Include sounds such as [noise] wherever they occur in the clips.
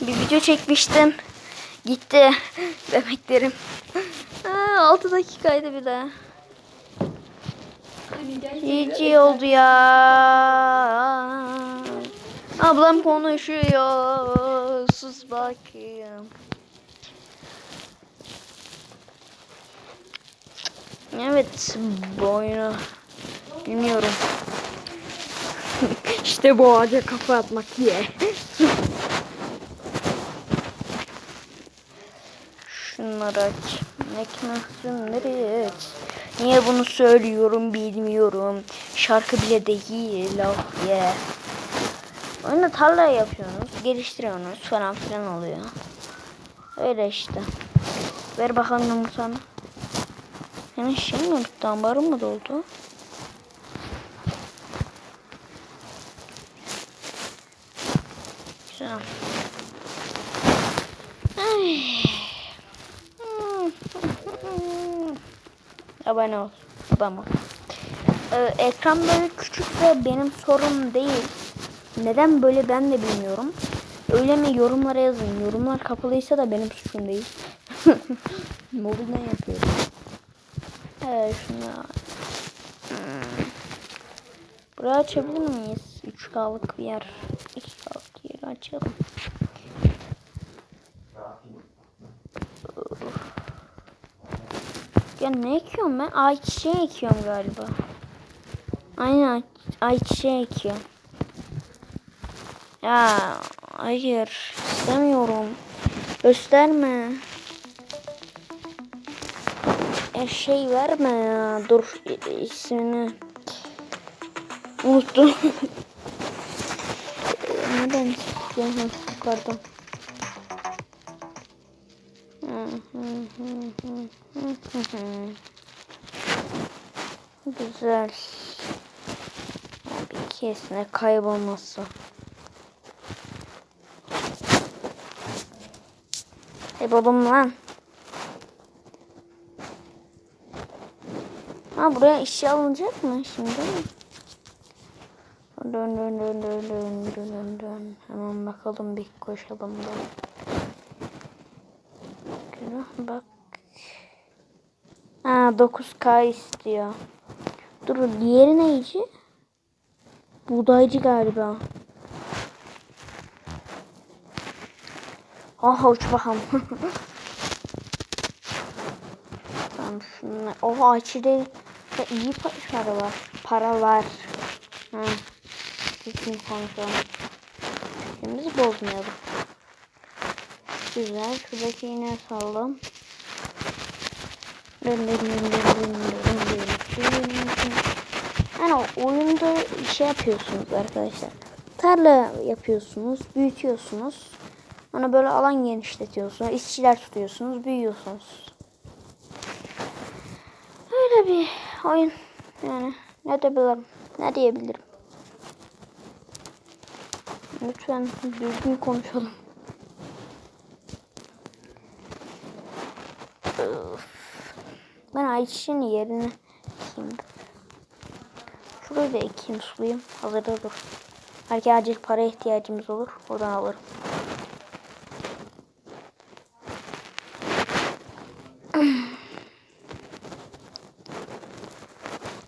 bir video çekmiştim. Gitti [gasps] bebeklerim. 6 dakikaydı bir de. Hiç iyi oldu ya. Ablam konuşuyor. Sus bakayım. Evet bu oyunu bilmiyorum. işte bu ağaca kafa atmak diye. [laughs] Şunları aç. Ekmekleri aç. Niye bunu söylüyorum bilmiyorum. Şarkı bile değil. Oh yeah. Oyunda tarla yapıyorsunuz. Geliştiriyorsunuz falan filan oluyor. Öyle işte. Ver bakalım yumurtanı. Senin şey mi bitti? Ambarın mı doldu? Güzel. Ay. Abone ol. Ol. Ee, ekran böyle küçük ve benim sorum değil. Neden böyle ben de bilmiyorum. Öyle mi yorumlara yazın. Yorumlar kapalıysa da benim suçum değil. [laughs] Mobilden yapıyorum. Evet şunu hmm. Burayı açabilir miyiz? 3K'lık bir yer. 2K'lık yeri açalım. Ya ne ekiyorum ben? Ayçiçeği ekiyorum galiba. Aynen ay- ayçiçeği ekiyorum. Ya hayır istemiyorum. Gösterme. Ya şey verme ya. Dur ismini. Unuttum. [laughs] Neden istiyorsun Güzel. Bir kesne kaybolması. Babam lan. Ha buraya işe alınacak mı şimdi? Dön dön dön dön dön dön dön. Hemen bakalım bir koşalım da. Günah bak. Ha 9K istiyor. Dur diğeri neyci? Buğdaycı galiba. Aha uç bakalım. [laughs] tamam şunu. Oha açıda da iyi pa- para var. Para var. Ha. Kesin konuşalım. Fikrimizi bozmayalım. Güzel. Şuradaki iğne sallam. Yani oyunda şey yapıyorsunuz arkadaşlar. Tarla yapıyorsunuz, büyütüyorsunuz. Ona böyle alan genişletiyorsunuz. işçiler tutuyorsunuz, büyüyorsunuz. Öyle bir oyun. Yani ne diyebilirim? Ne diyebilirim? Lütfen düzgün konuşalım. Ben ayçiçeğin yerine ekeyim. Şurayı da ekeyim sulayayım. Hazırda dur. Belki acil para ihtiyacımız olur. Oradan alırım. [clears throat]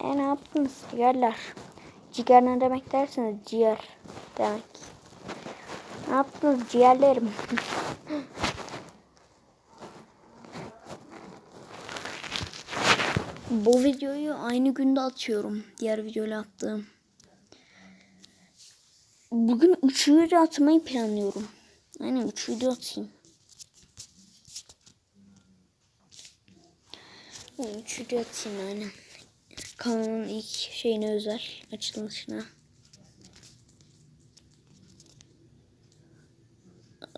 e ne yaptınız ciğerler? Ciğer ne demek dersiniz? Ciğer demek. Ne yaptınız ciğerlerim? [laughs] Bu videoyu aynı günde atıyorum. Diğer videoyla attığım. Bugün 3 video atmayı planlıyorum. Aynen 3 video atayım. 3 video atayım aynen. Kanalın ilk şeyine özel açılışına.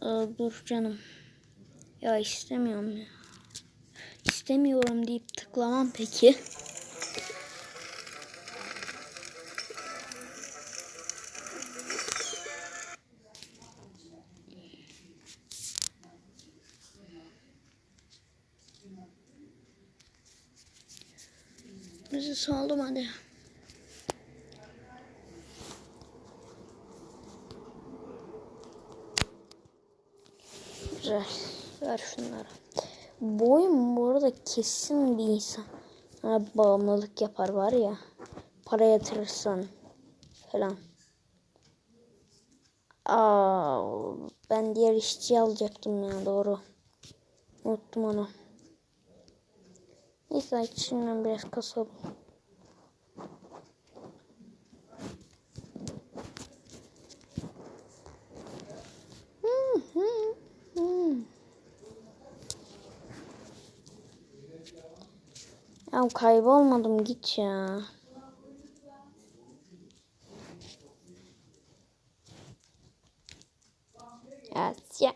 Aa, dur canım. Ya istemiyorum ya. İstemiyorum deyip tıklamam peki. Bizi saldım hadi. Güzel. Ver şunları. Bu oyun bu arada kesin bir insan. Ha, bağımlılık yapar var ya. Para yatırırsan falan. Aa, ben diğer işçi alacaktım ya doğru. Unuttum onu. Neyse içinden biraz kasalım. Hmm, hmm, hmm. Ya kaybolmadım git ya. Ya ya.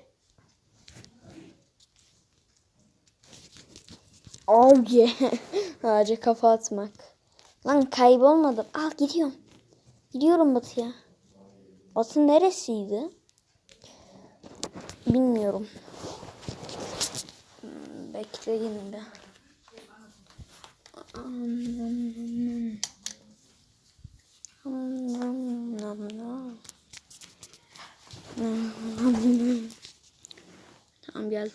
Oh yeah. [laughs] Ağaca kafa atmak. Lan kaybolmadım. Al gidiyorum. Gidiyorum Batı'ya. Batı neresiydi? Bilmiyorum. Hmm, Bekleyin be. Tamam gel.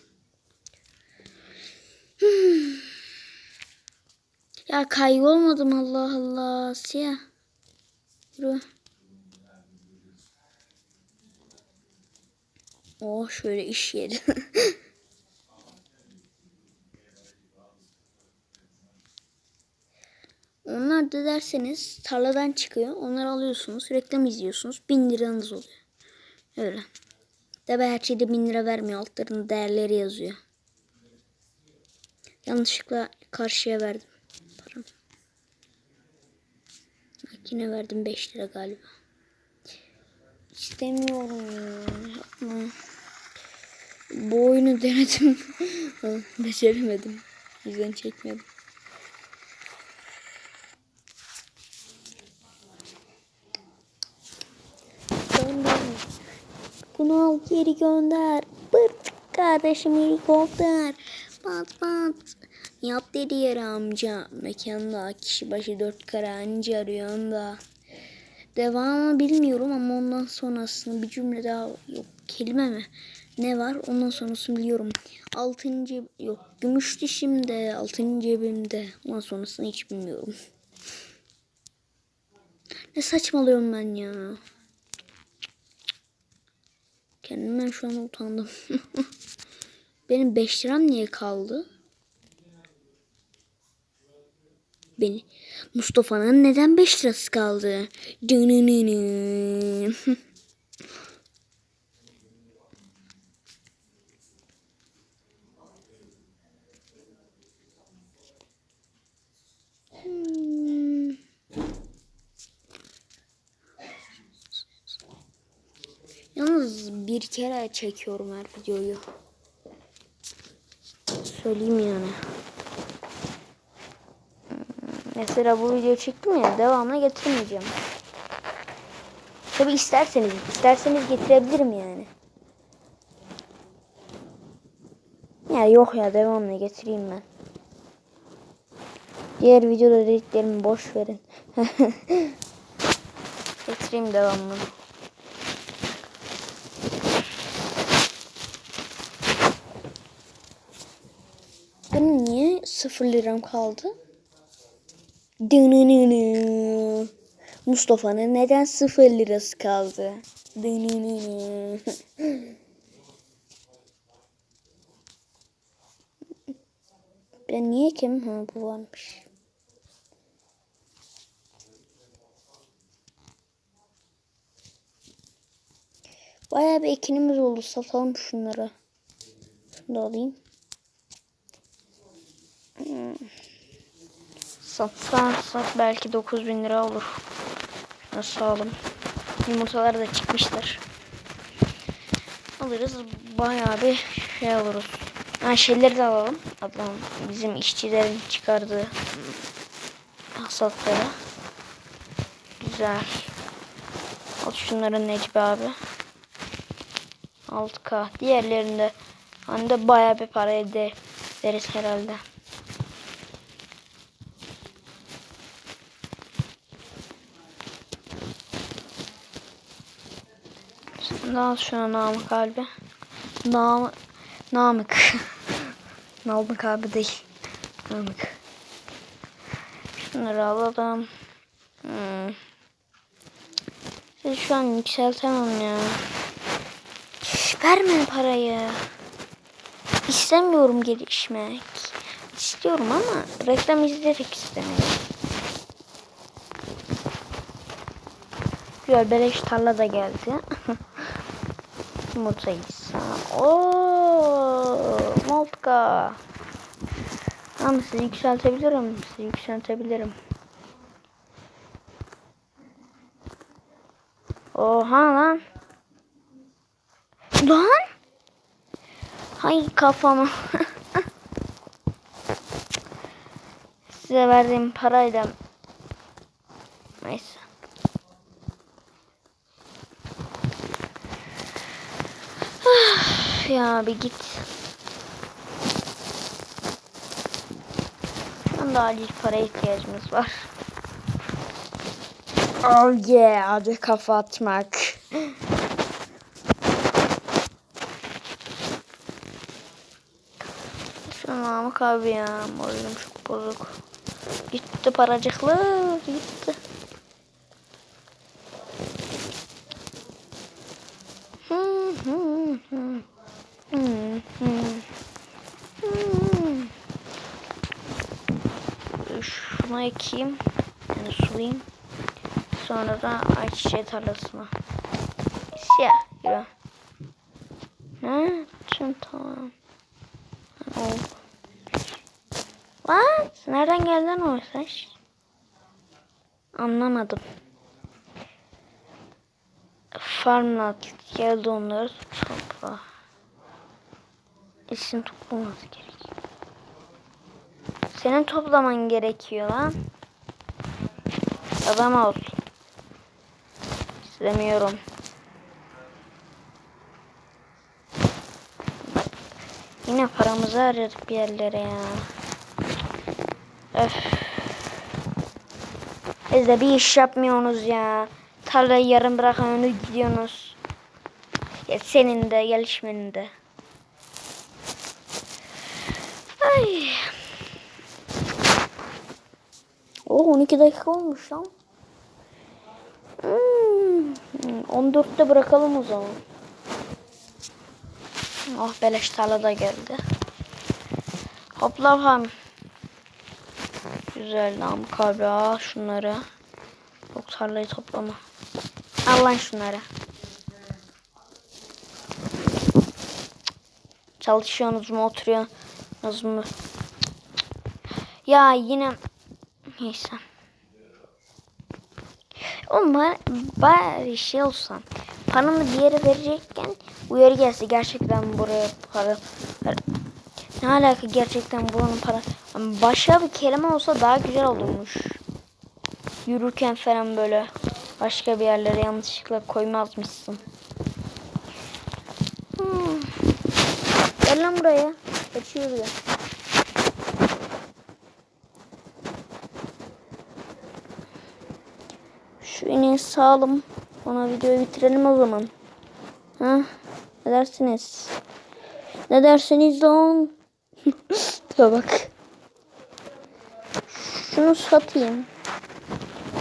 Ya kaybolmadım Allah Allah. Siyah. Yürü. Oh şöyle iş yeri. [laughs] Onlar da derseniz tarladan çıkıyor. Onları alıyorsunuz. Reklam izliyorsunuz. Bin liranız oluyor. Öyle. Tabi her şeyde bin lira vermiyor. Altlarında değerleri yazıyor. Yanlışlıkla karşıya verdim. Param. Yine verdim 5 lira galiba. İstemiyorum ya. Yapma. Bu oyunu denedim. [laughs] Beceremedim. Yüzden çekmedim. Gönder. Bunu al geri gönder. Pırt kardeşim helikopter. Pat pat. Yap dedi yere amca. Mekanda kişi başı dört kara anca arıyor da. Devamı bilmiyorum ama ondan sonrasını bir cümle daha yok. Kelime mi? Ne var? Ondan sonrasını biliyorum. Altıncı yok. Gümüş dişimde. Altıncı cebimde. Ondan sonrasını hiç bilmiyorum. Ne saçmalıyorum ben ya. Kendimden şu an utandım. [laughs] Benim 5 liram niye kaldı? Beni Mustafa'nın neden 5 lirası kaldı? [laughs] Yalnız bir kere çekiyorum her videoyu. Söyleyeyim yani. Hmm, Mesela bu videoyu çektim ya devamına getirmeyeceğim. Tabi isterseniz, isterseniz getirebilirim yani. Ya yok ya devamını getireyim ben. Diğer videoda dediklerimi boş verin. [laughs] getireyim devamını. 0 liram kaldı. Mustafa'nın neden 0 lirası kaldı? Ben niye kim? Ha bu varmış. Bayağı bir ekinimiz oldu. Satalım şunları. Şunu da alayım. Satsak belki 9000 lira olur. Nasıl alalım? Yumurtalar da çıkmışlar. Alırız bayağı bir şey alırız. Ha şeyleri de alalım. Adam bizim işçilerin çıkardığı hasatları. Güzel. Al şunları Necmi abi. 6K. Diğerlerinde hani de bayağı bir para ede ederiz herhalde. Al şuna namı kalbi. Namı Namık. [laughs] Namık abi değil. Namık. Şunları alalım. Hmm. Şu an yükseltemem ya. Verme parayı. İstemiyorum gelişmek. İstiyorum ama reklam izleyerek istemeyi. Güzel beleş tarla da geldi. [laughs] Yumurta gitsin. Ooo Moltka. Ama sizi yükseltebilirim. Sizi yükseltebilirim. Oha lan. Lan. Hay kafama. [laughs] Size verdiğim parayla. Neyse. Ya bir git. Şu anda acil paraya ihtiyacımız var. Oh yeah, hadi kafa atmak. Şu Namık abi ya, moralim çok bozuk. Gitti paracıklı, gitti. Hı hı hı. Şuna ekeyim. Yani sulayayım. Sonra da ayçiçeği tarlasına. Siyah. Yürü. Ne? Tüm tamam. Oldu. What? Nereden geldi o mesaj? Anlamadım. Farmlat geldi onları topla. İsim toplaması gerekiyor. Senin toplaman gerekiyor lan. Adam ol. İstemiyorum. Bak. Yine paramızı harcadık bir yerlere ya. Öf. Siz de bir iş yapmıyorsunuz ya. Tarlayı yarım bırakan önü gidiyorsunuz. Ya senin de gelişmenin de. 12 dakika olmuş lan. Hmm, 14'te bırakalım o zaman. Oh beleş tarla da geldi. Hopla ham. Güzel lan kabri al şunları. Yok tarlayı toplama. Al lan şunları. Çalışıyorsunuz mu oturuyorsunuz mu? Ya yine neyse. Oğlum bari, şey olsan paranı bir yere verecekken uyarı gelse gerçekten buraya para, para ne alaka gerçekten buranın para Ama başka bir kelime olsa daha güzel olurmuş yürürken falan böyle başka bir yerlere yanlışlıkla koymazmışsın hmm. gel lan buraya kaçıyor ya. Şu ineği sağalım. Ona videoyu bitirelim o zaman. Ha? Ne dersiniz? Ne dersiniz lan? [laughs] Dur bak. Şunu satayım.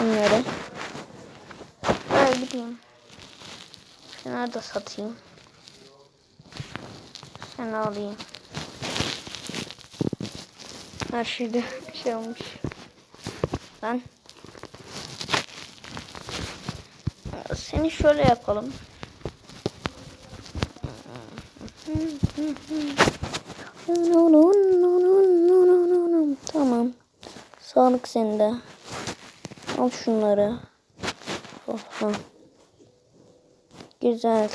Bunları. Böyle gideyim. Şunları da satayım. Sen alayım. Her şeyde şey olmuş. Ben Seni şöyle yapalım. Tamam. Sağlık sende. Al şunları. Oha. Güzel.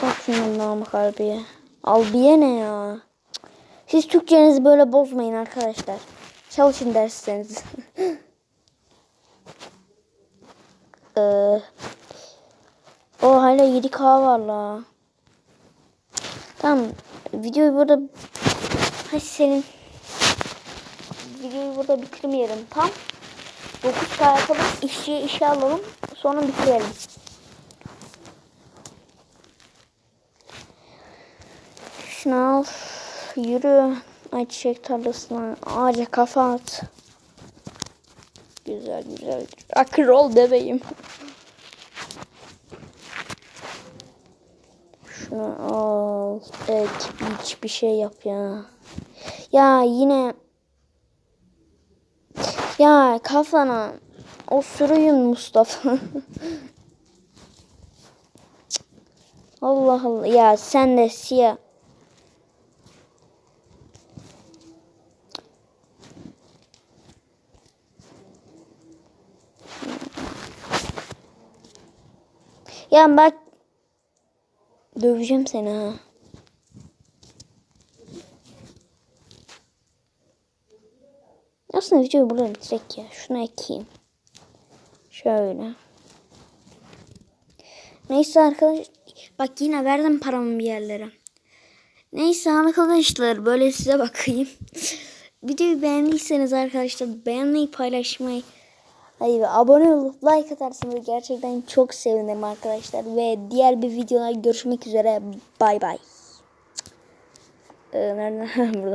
Sat şunun namı harbiye. Albiye ne ya? Siz Türkçenizi böyle bozmayın arkadaşlar. Çalışın derslerinizi. [laughs] Ee, o hala 7K var la. Tamam. Videoyu burada Hay senin videoyu burada bitirmeyelim. Tam 9K yapalım. İşçiye işe alalım. Sonra bitirelim. Şunu al. Yürü. Ayçiçek tarlasına. Ağaca kafa at. Güzel güzel. Ol bebeğim. Şunu al. Ek biç bir şey yap ya. Ya yine ya kafana osuruyun Mustafa. [laughs] Allah Allah ya sen de siyah. Ya bak döveceğim seni ha. Aslında videoyu burada bitirek ya. Şunu ekeyim. Şöyle. Neyse arkadaş. Bak yine verdim paramı bir yerlere. Neyse arkadaşlar böyle size bakayım. [laughs] Videoyu beğendiyseniz arkadaşlar beğenmeyi paylaşmayı Hayır abone olup like atarsanız gerçekten çok sevinirim arkadaşlar. Ve diğer bir videolar görüşmek üzere. Bay bay. Ee, nereden? [laughs] Burada.